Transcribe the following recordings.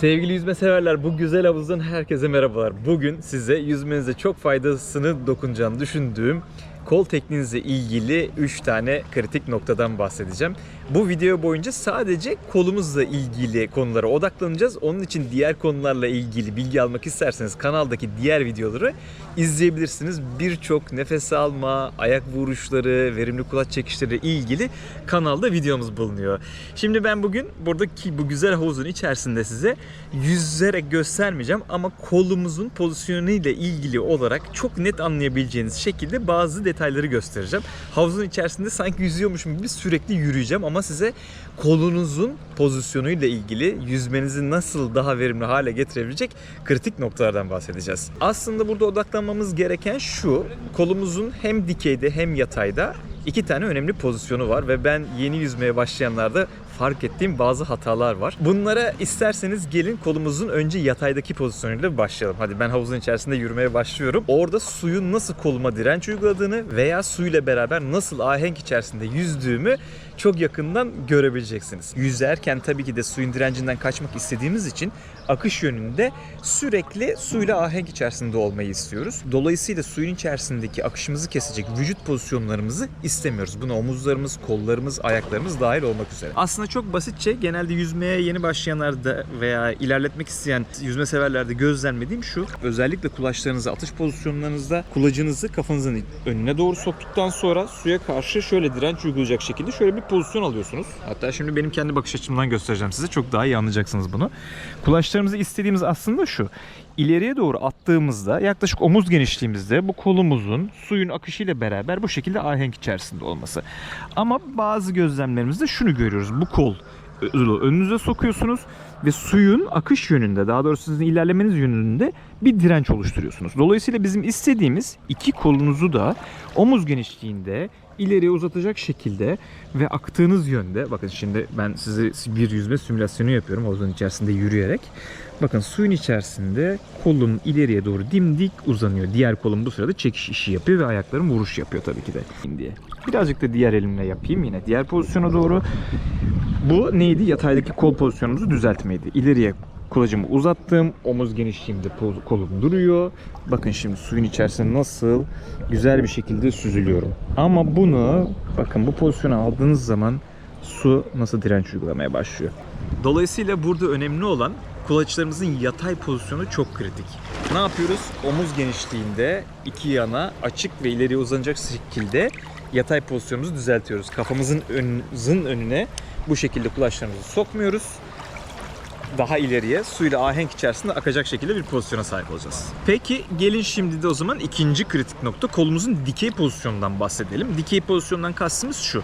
Sevgili yüzme severler, bu güzel havuzdan herkese merhabalar. Bugün size yüzmenize çok faydasını dokunacağını düşündüğüm kol tekniğinizle ilgili 3 tane kritik noktadan bahsedeceğim. Bu video boyunca sadece kolumuzla ilgili konulara odaklanacağız. Onun için diğer konularla ilgili bilgi almak isterseniz kanaldaki diğer videoları izleyebilirsiniz. Birçok nefes alma, ayak vuruşları, verimli kulaç çekişleri ilgili kanalda videomuz bulunuyor. Şimdi ben bugün buradaki bu güzel havuzun içerisinde size yüzerek göstermeyeceğim ama kolumuzun pozisyonu ile ilgili olarak çok net anlayabileceğiniz şekilde bazı detayları göstereceğim. Havuzun içerisinde sanki yüzüyormuşum gibi sürekli yürüyeceğim ama size kolunuzun pozisyonu ile ilgili yüzmenizi nasıl daha verimli hale getirebilecek kritik noktalardan bahsedeceğiz. Aslında burada odaklanmamız gereken şu. Kolumuzun hem dikeyde hem yatayda iki tane önemli pozisyonu var ve ben yeni yüzmeye başlayanlarda fark ettiğim bazı hatalar var. Bunlara isterseniz gelin kolumuzun önce yataydaki pozisyonuyla başlayalım. Hadi ben havuzun içerisinde yürümeye başlıyorum. Orada suyun nasıl koluma direnç uyguladığını veya suyla beraber nasıl ahenk içerisinde yüzdüğümü çok yakından görebileceksiniz. Yüzerken tabii ki de suyun direncinden kaçmak istediğimiz için akış yönünde sürekli suyla ahenk içerisinde olmayı istiyoruz. Dolayısıyla suyun içerisindeki akışımızı kesecek vücut pozisyonlarımızı istemiyoruz. Buna omuzlarımız, kollarımız, ayaklarımız dahil olmak üzere. Aslında çok basitçe genelde yüzmeye yeni başlayanlarda veya ilerletmek isteyen yüzme severlerde gözlemlediğim şu. Özellikle kulaçlarınızı atış pozisyonlarınızda kulacınızı kafanızın önüne doğru soktuktan sonra suya karşı şöyle direnç uygulayacak şekilde şöyle bir pozisyon alıyorsunuz. Hatta şimdi benim kendi bakış açımdan göstereceğim size. Çok daha iyi anlayacaksınız bunu. Kulaçlarımızı istediğimiz aslında şu. İleriye doğru attığımızda yaklaşık omuz genişliğimizde bu kolumuzun suyun akışıyla beraber bu şekilde ahenk içerisinde olması. Ama bazı gözlemlerimizde şunu görüyoruz. Bu kol önünüze sokuyorsunuz ve suyun akış yönünde daha doğrusu sizin ilerlemeniz yönünde bir direnç oluşturuyorsunuz. Dolayısıyla bizim istediğimiz iki kolunuzu da omuz genişliğinde ileriye uzatacak şekilde ve aktığınız yönde bakın şimdi ben size bir yüzme simülasyonu yapıyorum havuzun içerisinde yürüyerek. Bakın suyun içerisinde kolum ileriye doğru dimdik uzanıyor. Diğer kolum bu sırada çekiş işi yapıyor ve ayaklarım vuruş yapıyor tabii ki de diye. Birazcık da diğer elimle yapayım yine diğer pozisyona doğru. Bu neydi? Yataydaki kol pozisyonumuzu düzeltmeydi. İleriye kulacımı uzattım. Omuz genişliğimde kolum duruyor. Bakın şimdi suyun içerisinde nasıl güzel bir şekilde süzülüyorum. Ama bunu bakın bu pozisyona aldığınız zaman su nasıl direnç uygulamaya başlıyor. Dolayısıyla burada önemli olan kulaçlarımızın yatay pozisyonu çok kritik. Ne yapıyoruz? Omuz genişliğinde iki yana açık ve ileriye uzanacak şekilde yatay pozisyonumuzu düzeltiyoruz. Kafamızın önümüzün önüne bu şekilde kulaçlarımızı sokmuyoruz. Daha ileriye suyla ahenk içerisinde akacak şekilde bir pozisyona sahip olacağız. Peki gelin şimdi de o zaman ikinci kritik nokta kolumuzun dikey pozisyonundan bahsedelim. Dikey pozisyondan kastımız şu.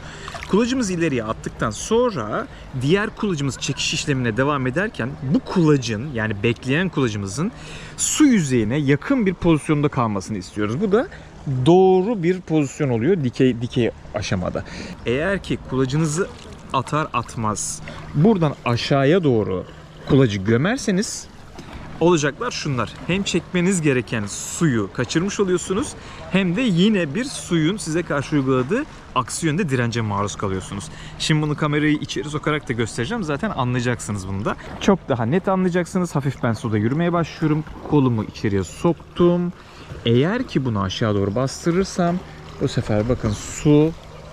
Kulacımızı ileriye attıktan sonra diğer kulacımız çekiş işlemine devam ederken bu kulacın yani bekleyen kulacımızın su yüzeyine yakın bir pozisyonda kalmasını istiyoruz. Bu da doğru bir pozisyon oluyor dikey dikey aşamada. Eğer ki kulacınızı atar atmaz buradan aşağıya doğru kulacı gömerseniz olacaklar şunlar. Hem çekmeniz gereken suyu kaçırmış oluyorsunuz hem de yine bir suyun size karşı uyguladığı aksi yönde dirence maruz kalıyorsunuz. Şimdi bunu kamerayı içeri sokarak da göstereceğim. Zaten anlayacaksınız bunu da. Çok daha net anlayacaksınız. Hafif ben suda yürümeye başlıyorum. Kolumu içeriye soktum. Eğer ki bunu aşağı doğru bastırırsam bu sefer bakın su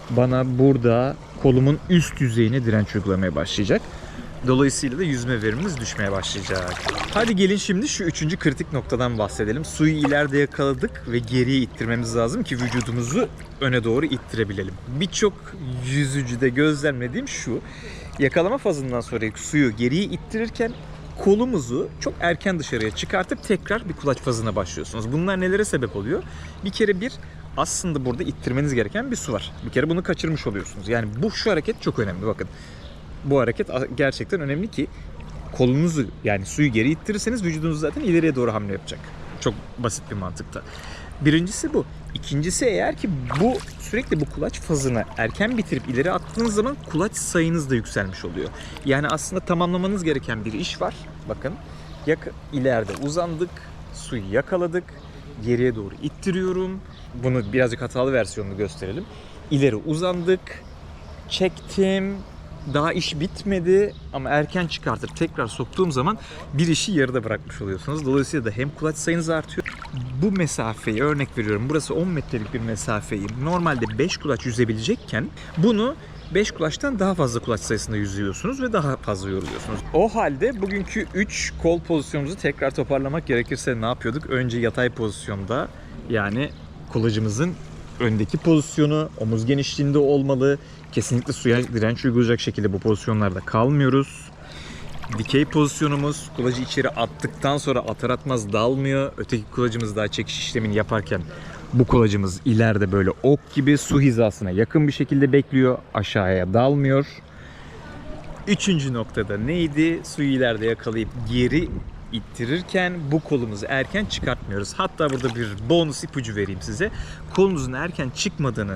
bana burada kolumun üst yüzeyine direnç uygulamaya başlayacak. Dolayısıyla da yüzme verimimiz düşmeye başlayacak. Hadi gelin şimdi şu üçüncü kritik noktadan bahsedelim. Suyu ileride yakaladık ve geriye ittirmemiz lazım ki vücudumuzu öne doğru ittirebilelim. Birçok yüzücüde gözlemlediğim şu. Yakalama fazından sonra suyu geriye ittirirken kolumuzu çok erken dışarıya çıkartıp tekrar bir kulaç fazına başlıyorsunuz. Bunlar nelere sebep oluyor? Bir kere bir aslında burada ittirmeniz gereken bir su var. Bir kere bunu kaçırmış oluyorsunuz. Yani bu şu hareket çok önemli bakın bu hareket gerçekten önemli ki kolunuzu yani suyu geri ittirirseniz vücudunuz zaten ileriye doğru hamle yapacak. Çok basit bir mantıkta. Birincisi bu. İkincisi eğer ki bu sürekli bu kulaç fazını erken bitirip ileri attığınız zaman kulaç sayınız da yükselmiş oluyor. Yani aslında tamamlamanız gereken bir iş var. Bakın yak ileride uzandık, suyu yakaladık, geriye doğru ittiriyorum. Bunu birazcık hatalı versiyonunu gösterelim. İleri uzandık, çektim, daha iş bitmedi ama erken çıkartıp tekrar soktuğum zaman bir işi yarıda bırakmış oluyorsunuz. Dolayısıyla da hem kulaç sayınız artıyor. Bu mesafeyi örnek veriyorum. Burası 10 metrelik bir mesafeyi normalde 5 kulaç yüzebilecekken bunu 5 kulaçtan daha fazla kulaç sayısında yüzüyorsunuz ve daha fazla yoruluyorsunuz. O halde bugünkü 3 kol pozisyonumuzu tekrar toparlamak gerekirse ne yapıyorduk? Önce yatay pozisyonda yani kulacımızın öndeki pozisyonu omuz genişliğinde olmalı. Kesinlikle suya direnç uygulayacak şekilde bu pozisyonlarda kalmıyoruz. Dikey pozisyonumuz kulacı içeri attıktan sonra atar atmaz dalmıyor. Öteki kulacımız daha çekiş işlemini yaparken bu kulacımız ileride böyle ok gibi su hizasına yakın bir şekilde bekliyor. Aşağıya dalmıyor. Üçüncü noktada neydi? Suyu ileride yakalayıp geri ittirirken bu kolumuzu erken çıkartmıyoruz. Hatta burada bir bonus ipucu vereyim size. Kolunuzun erken çıkmadığını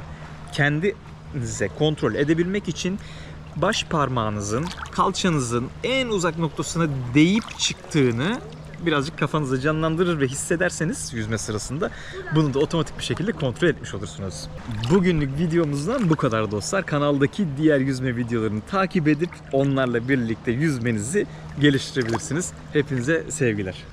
kendinize kontrol edebilmek için baş parmağınızın kalçanızın en uzak noktasına değip çıktığını birazcık kafanızda canlandırır ve hissederseniz yüzme sırasında bunu da otomatik bir şekilde kontrol etmiş olursunuz. Bugünlük videomuzdan bu kadar dostlar. Kanaldaki diğer yüzme videolarını takip edip onlarla birlikte yüzmenizi geliştirebilirsiniz. Hepinize sevgiler.